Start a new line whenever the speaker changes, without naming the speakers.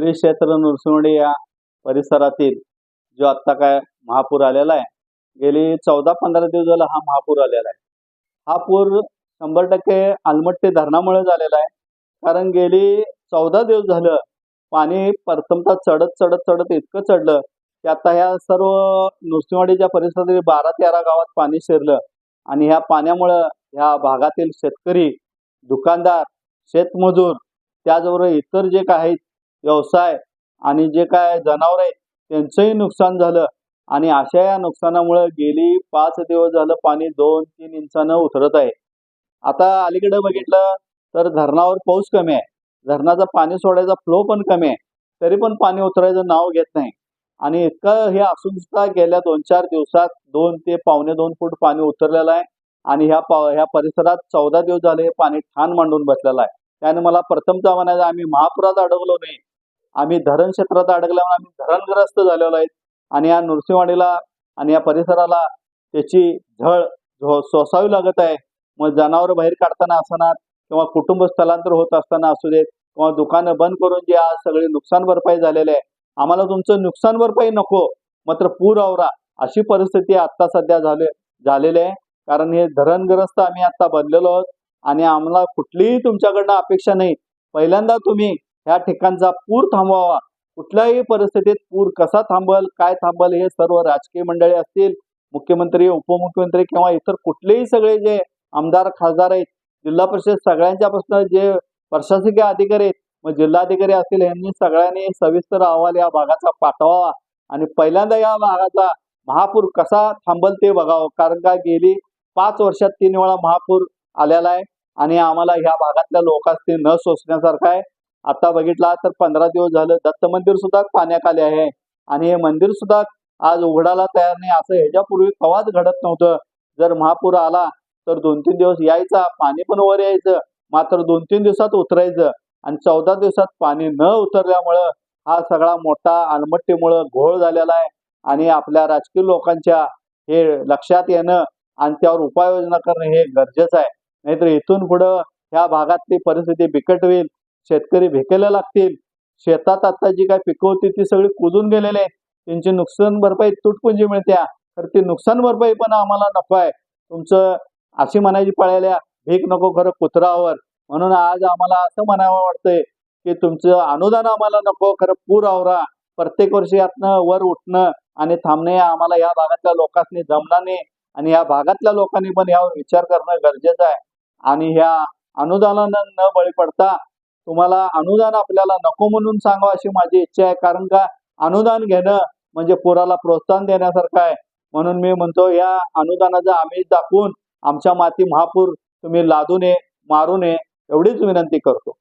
श्री क्षेत्र नृसिंहवाडी या परिसरातील जो आत्ता काय महापूर आलेला आहे गेली चौदा पंधरा दिवस झाला हा महापूर आलेला आहे. हा पूर शंभर टक्के आलमट्टी धरणामुळे झालेला आहे. कारण गेली चौदा दिवस झालं पाणी प्रथमतः चढत चढत चढत इतकं चढलं की आता ह्या सर्व नृसिंहवाडीच्या परिसरातील बारा तेरा गावात पाणी शिरलं आणि ह्या पाण्यामुळं ह्या भागातील शेतकरी दुकानदार शेतमजूर त्याचबरोबर इतर जे काही आहेत व्यवसाय आणि जे काय जनावर आहे त्यांचंही नुकसान झालं. आणि अशा या नुकसानामुळे गेली पाच दिवस झालं पाणी दोन तीन इंचानं उतरत आहे. आता अलीकडे बघितलं तर धरणावर पाऊस कमी आहे. धरणाचा पाणी सोडायचा फ्लो पण कमी आहे. तरी पण पाणी उतरायचं नाव घेत नाही. आणि इतकं हे असून सुद्धा गेल्या दोन चार दिवसात दोन ते पावणे दोन फूट पाणी उतरलेलं आहे. आणि ह्या पाव ह्या परिसरात चौदा दिवस झाले हे पाणी ठाण मांडून बसलेलं आहे. त्याने मला प्रथमतः म्हणायचं आम्ही महापुरात अडवलो नाही. आम्ही धरण क्षेत्रात अडकल्यामुळे आम्ही धरणग्रस्त झालेलो आहेत. आणि या नृसिंहवाडीला आणि या परिसराला त्याची झळ सोसावी लागत आहे. मग जनावर बाहेर काढताना असणार किंवा कुटुंब स्थलांतर होत असताना असू देत किंवा दुकानं बंद करून जे आज सगळे नुकसान भरपाई झालेले आहे. आम्हाला तुमचं नुकसान भरपाई नको मात्र पूर आवरा अशी परिस्थिती आत्ता सध्या झाले झालेली आहे. कारण हे धरणग्रस्त आम्ही आता बनलेलो आहोत आणि आम्हाला कुठलीही तुमच्याकडनं अपेक्षा नाही. पहिल्यांदा तुम्ही ह्या ठिकाणचा पूर थांबवावा. कुठल्याही परिस्थितीत पूर कसा थांबल काय थांबल हे सर्व राजकीय मंडळी असतील मुख्यमंत्री उपमुख्यमंत्री किंवा इतर कुठलेही सगळे जे आमदार खासदार आहेत जिल्हा परिषद सगळ्यांच्यापासून जे प्रशासकीय अधिकारी आहेत मग जिल्हाधिकारी असतील यांनी सगळ्यांनी सविस्तर अहवाल या भागाचा पाठवावा. आणि पहिल्यांदा या भागाचा महापूर कसा थांबल ते बघावं. कारण का गेली पाच वर्षात तीन वेळा महापूर आलेला आहे. आणि आम्हाला ह्या भागातल्या लोकांनी न सोसण्यासारखं आहे. आता बघितला तर पंधरा दिवस झालं दत्त मंदिर सुद्धा पाण्याखाली आहे. आणि हे मंदिर सुद्धा आज उघडायला तयार नाही. असं ह्याच्यापूर्वी कवाच घडत नव्हतं. जर महापूर आला तर दोन तीन दिवस यायचा पाणी पण वर यायचं मात्र दोन तीन दिवसात उतरायचं. आणि चौदा दिवसात पाणी न उतरल्यामुळं हा सगळा मोठा अलमट्टीमुळं घोळ झालेला आहे. आणि आपल्या राजकीय लोकांच्या हे लक्षात येणं आणि त्यावर उपाययोजना करणं हे गरजेचं आहे. नाहीतर इथून पुढं ह्या भागातली परिस्थिती बिकट होईल. शेतकरी भेकेला लागतील. शेतात आता जी काय पिकवती ती सगळी कुजून गेलेले आहे त्यांची नुकसान भरपाई तुटपुंजी मिळत्या तर ती नुकसान भरपाई पण आम्हाला नको आहे. तुमचं अशी म्हणायची पळायल्या भीक नको खरं कुत्रावर म्हणून आज आम्हाला असं म्हणावं वाटतंय की तुमचं अनुदान आम्हाला नको खरं पूर आवरा. प्रत्येक वर्षी यातनं वर उठणं आणि थांबणे आम्हाला या भागातल्या लोकांनी जमणार नाही. आणि या भागातल्या लोकांनी पण यावर विचार करणं गरजेचं आहे. आणि ह्या अनुदानानं न बळी पडता तुम्हाला अनुदान आपल्याला नको म्हणून सांगावं अशी माझी इच्छा आहे. कारण का अनुदान घेणं म्हणजे पुराला प्रोत्साहन देण्यासारखं आहे. म्हणून मी म्हणतो या अनुदानाचा आम्ही दाखवून आमच्या माती महापूर तुम्ही लादू नये मारू नये एवढीच विनंती करतो.